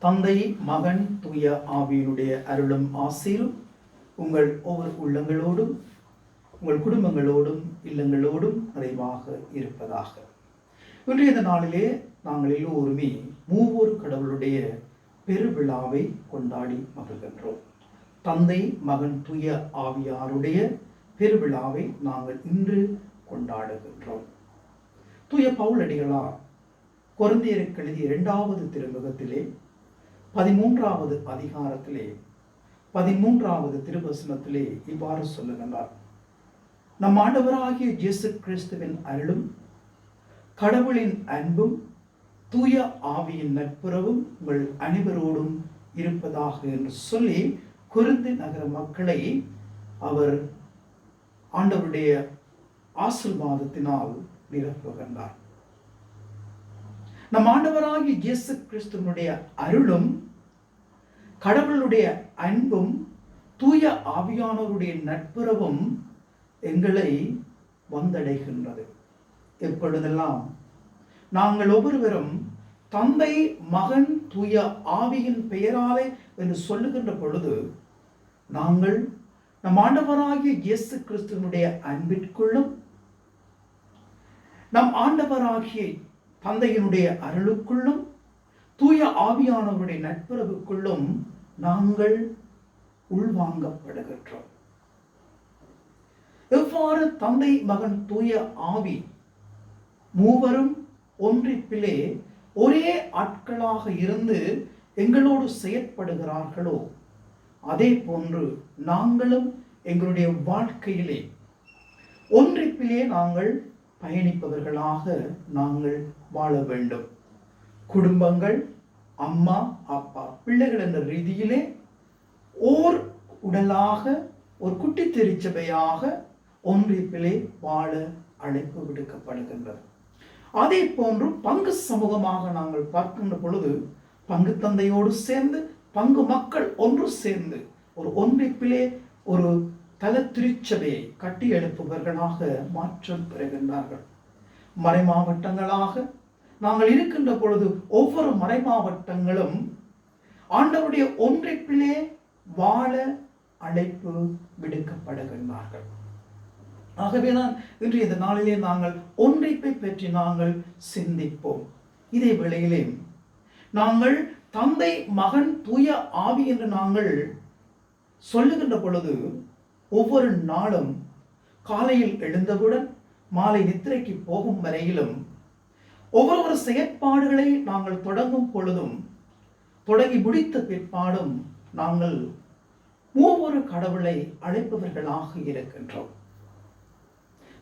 தந்தை மகன் தூய ஆவியினுடைய அருளும் ஆசீரும் உங்கள் ஒவ்வொரு உள்ளங்களோடும் உங்கள் குடும்பங்களோடும் இல்லங்களோடும் நிறைவாக இருப்பதாக. இன்றைய இந்த நாளிலே நாங்கள் எல்லோருமே மூவொரு கடவுளுடைய பெருவிழாவை கொண்டாடி மகிழ்கின்றோம். தந்தை மகன் தூய ஆவியாருடைய பெருவிழாவை நாங்கள் இன்று கொண்டாடுகின்றோம். தூய பவுலடிகளார் குழந்தையருக்கு எழுதிய இரண்டாவது திருமுகத்திலே பதிமூன்றாவது அதிகாரத்திலே பதிமூன்றாவது திருவசனத்திலே இவ்வாறு சொல்லுகின்றார். நம் ஆண்டவராகிய இயேசு கிறிஸ்துவின் அருளும் கடவுளின் அன்பும் தூய ஆவியின் நட்புறவும் உங்கள் அனைவரோடும் இருப்பதாக என்று சொல்லி குருந்து நகர மக்களை அவர் ஆண்டவருடைய ஆசிர்வாதத்தினால் நிரப்புகின்றார். நம் ஆண்டவராகிய இயேசு கிறிஸ்துவனுடைய அருளும் கடவுளுடைய அன்பும் தூய ஆவியானவருடைய நட்புறவும் எங்களை வந்தடைகின்றது. எப்பொழுதெல்லாம் நாங்கள் ஒவ்வொருவரும் தந்தை மகன் தூய ஆவியின் பெயராலே என்று சொல்லுகின்ற பொழுது நாங்கள் நம் ஆண்டவராகிய இயேசு கிறிஸ்துவனுடைய அன்பிற்குள்ளும் நம் ஆண்டவராகிய தந்தையினுடைய அருளுக்குள்ளும் தூய ஆவியானவருடைய நட்புறவுக்குள்ளும் நாங்கள் உள்வாங்கப்படுகின்றோம். எவ்வாறு தந்தை மகன் தூய ஆவி மூவரும் ஒன்றிப்பிலே ஒரே ஆட்களாக இருந்து எங்களோடு செயற்படுகிறார்களோ அதே போன்று நாங்களும் எங்களுடைய வாழ்க்கையிலே ஒன்றிப்பிலே நாங்கள் பயணிப்பவர்களாக நாங்கள் வாழ வேண்டும். குடும்பங்கள் அம்மா அப்பா பிள்ளைகள் என்ற ரீதியிலே ஓர் உடலாக ஒரு குட்டி திருச்சபையாக ஒன்றிப்பிலே வாழ அழைப்பு விடுக்கப்படுகின்றது. அதே போன்று பங்கு சமூகமாக நாங்கள் பார்க்கின்ற பொழுது பங்கு தந்தையோடு சேர்ந்து பங்கு மக்கள் ஒன்று சேர்ந்து ஒரு ஒன்றிப்பிலே ஒரு தல திருச்சபையை கட்டி எழுப்புபவர்களாக மாற்றம் பெறுகின்றார்கள். மறைமாவட்டங்களாக நாங்கள் இருக்கின்ற பொழுது ஒவ்வொரு மறைமாவட்டங்களும் ஆண்டவருடைய ஒன்றிப்பிலே வாழ அழைப்பு விடுக்கப்படுகின்றார்கள். ஆகவேதான் இன்றைய இந்த நாளிலே நாங்கள் ஒன்றைப்பை பற்றி நாங்கள் சிந்திப்போம். இதே வேளையிலே நாங்கள் தந்தை மகன் தூய ஆவி என்று நாங்கள் சொல்லுகின்ற பொழுது ஒவ்வொரு நாளும் காலையில் எழுந்தவுடன் மாலை நித்திரைக்கு போகும் வரையிலும் ஒவ்வொரு செயற்பாடுகளை நாங்கள் தொடங்கும் பொழுதும் தொடங்கி முடித்த பிற்பாடும் நாங்கள் மூவொரு கடவுளை அழைப்பவர்களாக இருக்கின்றோம்.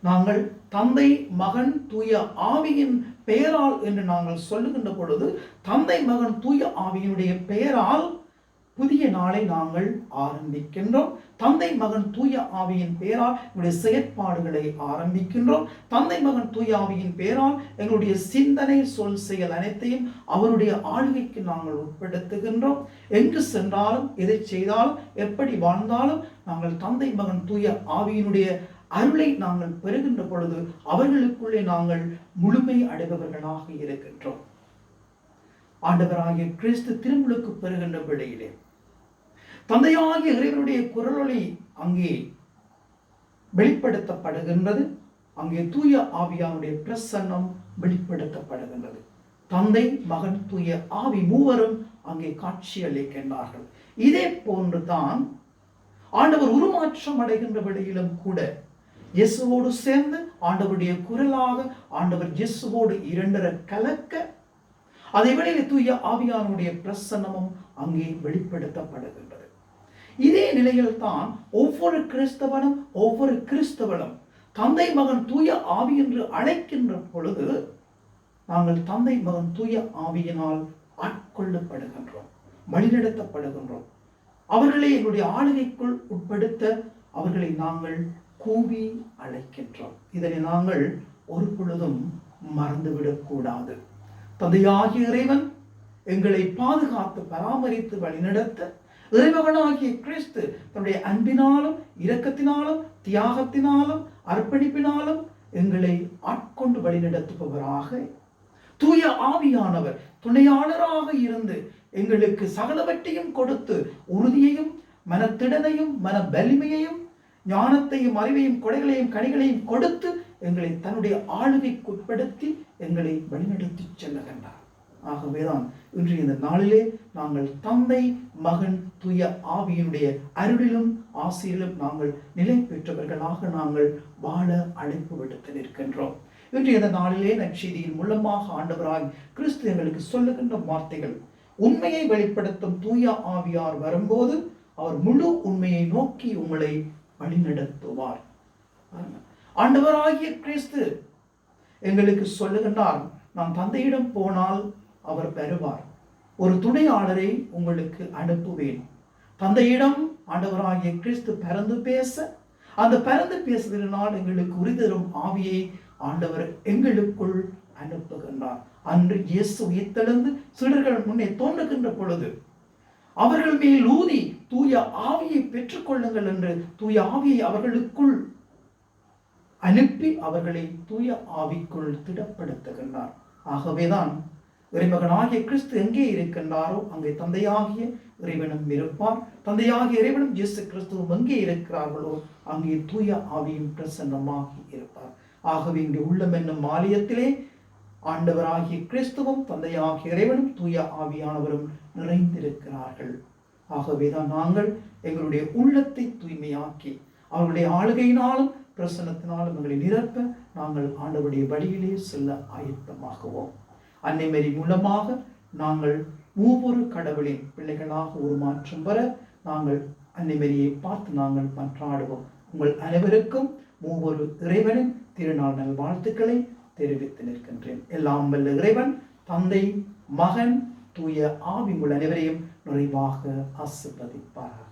நாங்கள் தந்தை மகன் தூய ஆவியின் பெயரால் என்று நாங்கள் சொல்லுகின்ற பொழுது தந்தை மகன் தூய ஆவியினுடைய பெயரால் புதிய நாளை நாங்கள் ஆரம்பிக்கின்றோம். தந்தை மகன் தூய ஆவியின் பேரால் எங்களுடைய செயற்பாடுகளை ஆரம்பிக்கின்றோம். தந்தை மகன் தூய ஆவியின் பெயரால் எங்களுடைய சிந்தனை சொல் செயல் அனைத்தையும் அவருடைய ஆளுகைக்கு நாங்கள் உட்படுத்துகின்றோம். எங்கு சென்றாலும் எதை செய்தாலும் எப்படி வாழ்ந்தாலும் நாங்கள் தந்தை மகன் தூய ஆவியினுடைய அருளை நாங்கள் பெறுகின்ற பொழுது அவர்களுக்குள்ளே நாங்கள் முழுமை அடைபவர்களாக இருக்கின்றோம். ஆண்டவராகிய கிறிஸ்து திருமுழுக்கு பெறுகின்ற வேளையிலே தந்தையாகிய இறைவனுடைய குரலொளி அங்கே வெளிப்படுத்தப்படுகின்றது. அங்கே தூய ஆவியானுடைய பிரசன்னம் வெளிப்படுத்தப்படுகின்றது. தந்தை மகன் தூய ஆவி மூவரும் அங்கே காட்சி அளிக்கின்றார்கள். இதே போன்றுதான் ஆண்டவர் உருமாற்றம் அடைகின்ற வழியிலும் கூட இயேசுவோடு சேர்ந்து ஆண்டவருடைய குரலாக ஆண்டவர் இயேசுவோடு இரண்டரை கலக்க அதே வேளையில் தூய ஆவியானுடைய பிரசன்னமும் அங்கே வெளிப்படுத்தப்படுகின்றது. இதே நிலையில் தான் ஒவ்வொரு கிறிஸ்தவனும் ஒவ்வொரு கிறிஸ்தவனும் தந்தை மகன் தூய ஆவி என்று அழைக்கின்ற பொழுது நாங்கள் தந்தை மகன் தூய ஆவியினால் ஆட்கொள்ளப்படுகின்றோம் வழிநடத்தப்படுகின்றோம். அவர்களை எங்களுடைய ஆளுகைக்குள் உட்படுத்த அவர்களை நாங்கள் கூவி அழைக்கின்றோம். இதனை நாங்கள் ஒரு பொழுதும் மறந்துவிடக்கூடாது தந்தையாகிய இறைவன் எங்களை பாதுகாத்து பராமரித்து வழிநடத்த இறைமகனாகிய கிறிஸ்து தன்னுடைய அன்பினாலும் இரக்கத்தினாலும் தியாகத்தினாலும் அர்ப்பணிப்பினாலும் எங்களை ஆட்கொண்டு வழிநடத்துபவராக. தூய ஆவியானவர் துணையாளராக இருந்து எங்களுக்கு சகலவற்றையும் கொடுத்து உறுதியையும் மனத்திடனையும் மன வலிமையையும் ஞானத்தையும் அறிவையும் கொடைகளையும் கனிகளையும் கொடுத்து எங்களை தன்னுடைய ஆளுகைக்குட்படுத்தி எங்களை வழிநடத்தி செல்லுகின்றார் ஆகவேதான் இன்றைய இந்த நாளிலே நாங்கள் தந்தை மகன் தூய ஆவியினுடைய அருளிலும் ஆசையிலும் நாங்கள் நிலை பெற்றவர்களாக நாங்கள் வாழ அழைப்பு விடுத்து நிற்கின்றோம். இன்றைய இந்த நாளிலே நற்செய்தியின் மூலமாக ஆண்டவராய் கிறிஸ்து எங்களுக்கு சொல்லுகின்ற வார்த்தைகள் உண்மையை வெளிப்படுத்தும் தூய ஆவியார் வரும்போது அவர் முழு உண்மையை நோக்கி உங்களை வழிநடத்துவார். ஆண்டவராகிய கிறிஸ்து எங்களுக்கு சொல்லுகின்றார் நான் தந்தையிடம் போனால் அவர் பெறுவார். ஒரு துணையாளரை உங்களுக்கு அனுப்புவேன். தந்தையிடம் ஆண்டவராகிய கிறிஸ்து பிறந்து பேச அந்த பிறந்து பேசுவதனால் எங்களுக்கு உரிதரும் ஆவியை ஆண்டவர் எங்களுக்குள் அனுப்புகின்றார். அன்று இயேசு உயிர்த்தெழுந்து சிலர்கள் முன்னே தோன்றுகின்ற பொழுது அவர்கள் மேல் ஊதி தூய ஆவியை பெற்றுக்கொள்ளுங்கள் என்று தூய ஆவியை அவர்களுக்குள் அனுப்பி அவர்களை தூய ஆவிக்குள் திடப்படுத்துகின்றார். ஆகவேதான் இறைமகனாகிய கிறிஸ்து எங்கே இருக்கின்றாரோ அங்கே தந்தையாகிய இறைவனும் இருப்பார். தந்தையாகிய இறைவனும் இயேசு கிறிஸ்துவும் எங்கே இருக்கிறார்களோ அங்கே தூய ஆவியும் பிரசன்னமாகி இருப்பார். ஆகவே இங்கே உள்ளம் என்னும் ஆலயத்திலே ஆண்டவராகிய கிறிஸ்துவும் தந்தையாகிய இறைவனும் தூய ஆவியானவரும் நிறைந்திருக்கிறார்கள். ஆகவேதான் நாங்கள் எங்களுடைய உள்ளத்தை தூய்மையாக்கி அவர்களுடைய ஆளுகையினாலும் பிரசன்னத்தினாலும் எங்களை நிரப்ப நாங்கள் ஆண்டவருடைய வழியிலே செல்ல ஆயத்தமாகுவோம். அன்னைமரி மூலமாக நாங்கள் ஒவ்வொரு கடவுளின் பிள்ளைகளாக உருமாற்றம் வர நாங்கள் அன்னைமரியை பார்த்து நாங்கள் மன்றாடுவோம். உங்கள் அனைவருக்கும் ஒவ்வொரு இறைவனின் திருநாள் நல் வாழ்த்துக்களை தெரிவித்து நிற்கின்றேன். எல்லாம் வல்ல இறைவன் தந்தை மகன் தூய ஆவி உங்கள் அனைவரையும் நிறைவாக ஆசிர்வதிப்பார்கள்